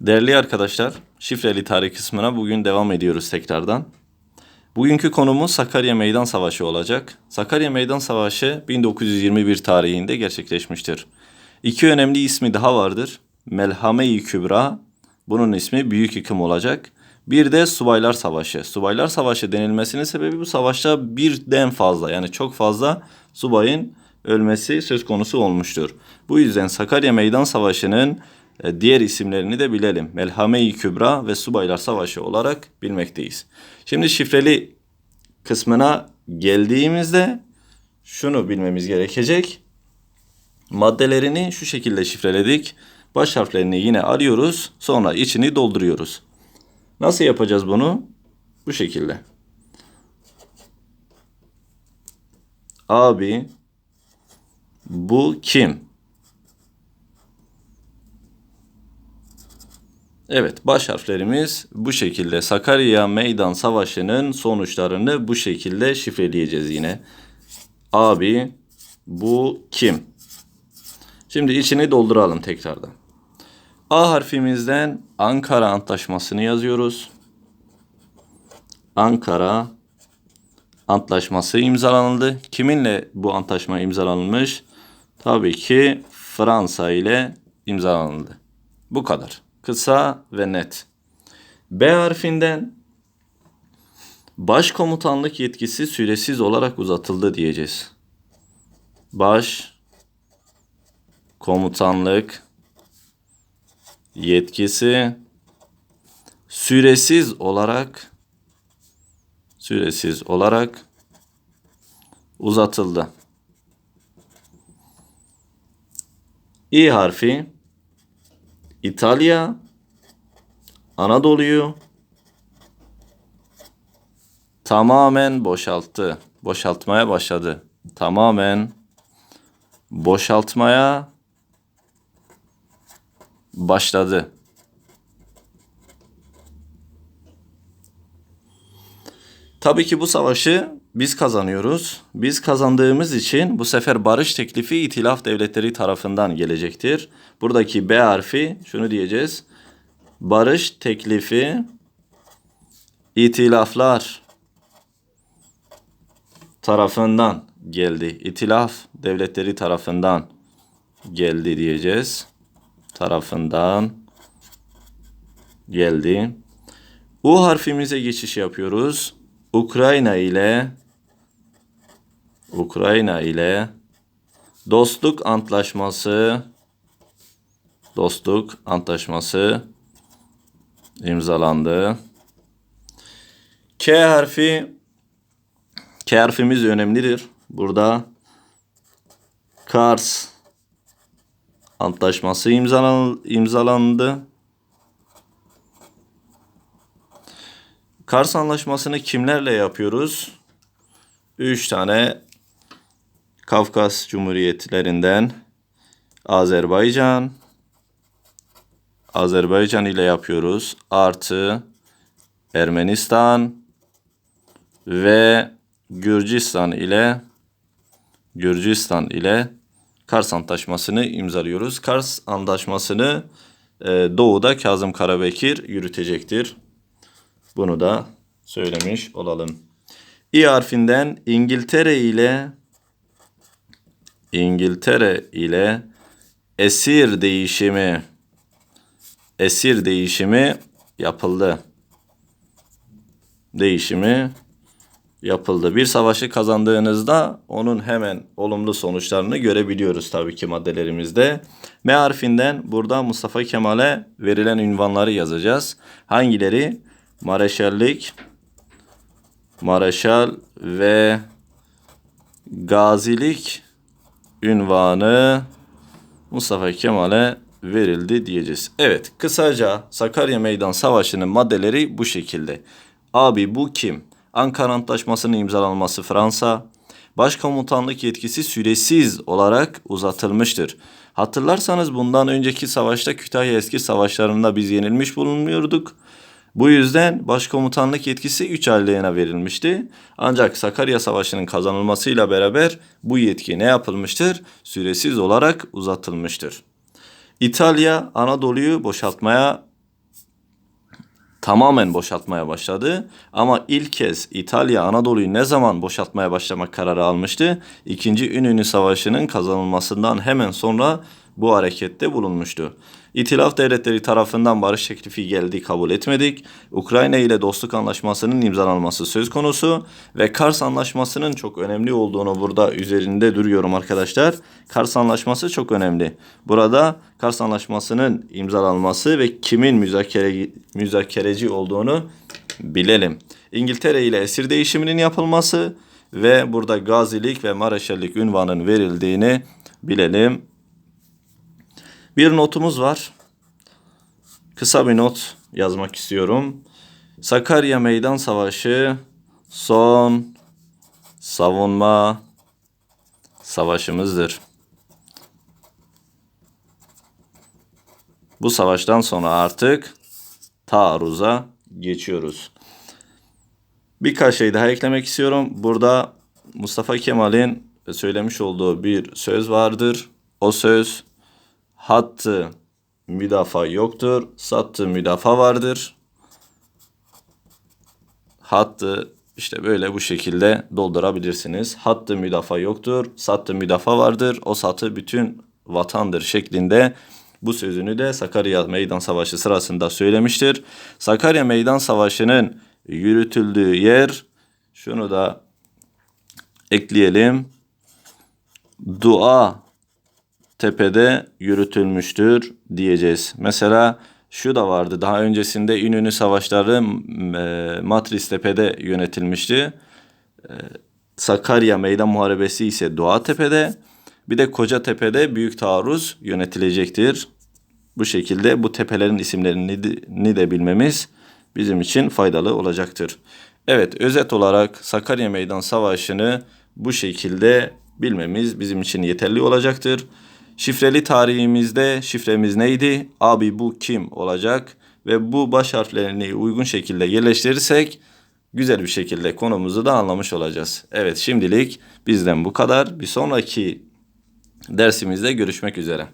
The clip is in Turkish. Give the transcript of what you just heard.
Değerli arkadaşlar, şifreli tarih kısmına bugün devam ediyoruz tekrardan. Bugünkü konumuz Sakarya Meydan Savaşı olacak. Sakarya Meydan Savaşı 1921 tarihinde gerçekleşmiştir. İki önemli ismi daha vardır. Melhame-i Kübra, bunun ismi Büyük Yıkım olacak. Bir de Subaylar Savaşı. Subaylar Savaşı denilmesinin sebebi bu savaşta birden fazla yani çok fazla subayın ölmesi söz konusu olmuştur. Bu yüzden Sakarya Meydan Savaşı'nın diğer isimlerini de bilelim. Melhame-i Kübra ve Subaylar Savaşı olarak bilmekteyiz. Şimdi şifreli kısmına geldiğimizde şunu bilmemiz gerekecek. Maddelerini şu şekilde şifreledik. Baş harflerini yine arıyoruz. Sonra içini dolduruyoruz. Nasıl yapacağız bunu? Bu şekilde. Abi bu kim? Evet, baş harflerimiz bu şekilde. Sakarya Meydan Savaşı'nın sonuçlarını bu şekilde şifreleyeceğiz yine. Abi bu kim? Şimdi içini dolduralım tekrardan. A harfimizden Ankara Antlaşması'nı yazıyoruz. Ankara Antlaşması imzalanıldı. Kiminle bu antlaşma imzalanmış? Tabii ki Fransa ile imzalanıldı. Bu kadar. Kısa ve net. B harfinden başkomutanlık yetkisi süresiz olarak uzatıldı diyeceğiz. Baş komutanlık yetkisi süresiz olarak süresiz olarak uzatıldı. İ harfi İtalya Anadolu'yu tamamen boşalttı. Boşaltmaya başladı. Tamamen boşaltmaya başladı. Tabii ki bu savaşı biz kazanıyoruz. Biz kazandığımız için bu sefer barış teklifi itilaf devletleri tarafından gelecektir. Buradaki B harfi şunu diyeceğiz. Barış teklifi itilaflar tarafından geldi. İtilaf devletleri tarafından geldi diyeceğiz. Tarafından geldi. U harfimize geçiş yapıyoruz. Ukrayna ile Ukrayna ile dostluk antlaşması dostluk antlaşması imzalandı. K harfi K harfimiz önemlidir. Burada Kars antlaşması imzalan, imzalandı. Kars Anlaşması'nı kimlerle yapıyoruz? Üç tane Kafkas Cumhuriyetlerinden Azerbaycan, Azerbaycan ile yapıyoruz. Artı Ermenistan ve Gürcistan ile Gürcistan ile Kars Antlaşması'nı imzalıyoruz. Kars Antlaşması'nı e, doğuda Kazım Karabekir yürütecektir. Bunu da söylemiş olalım. İ harfinden İngiltere ile İngiltere ile esir değişimi esir değişimi yapıldı. Değişimi yapıldı. Bir savaşı kazandığınızda onun hemen olumlu sonuçlarını görebiliyoruz tabii ki maddelerimizde. M harfinden burada Mustafa Kemal'e verilen ünvanları yazacağız. Hangileri? Mareşallik, Mareşal ve Gazilik ünvanı Mustafa Kemal'e verildi diyeceğiz. Evet kısaca Sakarya Meydan Savaşı'nın maddeleri bu şekilde. Abi bu kim? Ankara Antlaşması'nın imzalanması Fransa. Başkomutanlık yetkisi süresiz olarak uzatılmıştır. Hatırlarsanız bundan önceki savaşta Kütahya eski savaşlarında biz yenilmiş bulunmuyorduk. Bu yüzden başkomutanlık yetkisi 3 aylığına verilmişti. Ancak Sakarya Savaşı'nın kazanılmasıyla beraber bu yetki ne yapılmıştır? Süresiz olarak uzatılmıştır. İtalya Anadolu'yu boşaltmaya tamamen boşaltmaya başladı. Ama ilk kez İtalya Anadolu'yu ne zaman boşaltmaya başlamak kararı almıştı? İkinci İnönü Savaşı'nın kazanılmasından hemen sonra bu harekette bulunmuştu. İtilaf devletleri tarafından barış teklifi geldi kabul etmedik. Ukrayna ile dostluk anlaşmasının imzalanması söz konusu ve Kars anlaşmasının çok önemli olduğunu burada üzerinde duruyorum arkadaşlar. Kars anlaşması çok önemli. Burada Kars anlaşmasının imzalanması ve kimin müzakere, müzakereci olduğunu bilelim. İngiltere ile esir değişiminin yapılması ve burada gazilik ve mareşallik ünvanının verildiğini bilelim. Bir notumuz var. Kısa bir not yazmak istiyorum. Sakarya Meydan Savaşı son savunma savaşımızdır. Bu savaştan sonra artık taarruza geçiyoruz. Birkaç şey daha eklemek istiyorum. Burada Mustafa Kemal'in söylemiş olduğu bir söz vardır. O söz hattı müdafaa yoktur, sattı müdafaa vardır. Hattı işte böyle bu şekilde doldurabilirsiniz. Hattı müdafaa yoktur, sattı müdafaa vardır. O satı bütün vatandır şeklinde bu sözünü de Sakarya Meydan Savaşı sırasında söylemiştir. Sakarya Meydan Savaşı'nın yürütüldüğü yer şunu da ekleyelim. Dua tepede yürütülmüştür diyeceğiz. Mesela şu da vardı. Daha öncesinde İnönü Savaşları e, Matris Tepe'de yönetilmişti. E, Sakarya Meydan Muharebesi ise Doğa Tepe'de. Bir de Kocatepe'de büyük taarruz yönetilecektir. Bu şekilde bu tepelerin isimlerini de bilmemiz bizim için faydalı olacaktır. Evet özet olarak Sakarya Meydan Savaşı'nı bu şekilde bilmemiz bizim için yeterli olacaktır. Şifreli tarihimizde şifremiz neydi? Abi bu kim olacak? Ve bu baş harflerini uygun şekilde yerleştirirsek güzel bir şekilde konumuzu da anlamış olacağız. Evet şimdilik bizden bu kadar. Bir sonraki dersimizde görüşmek üzere.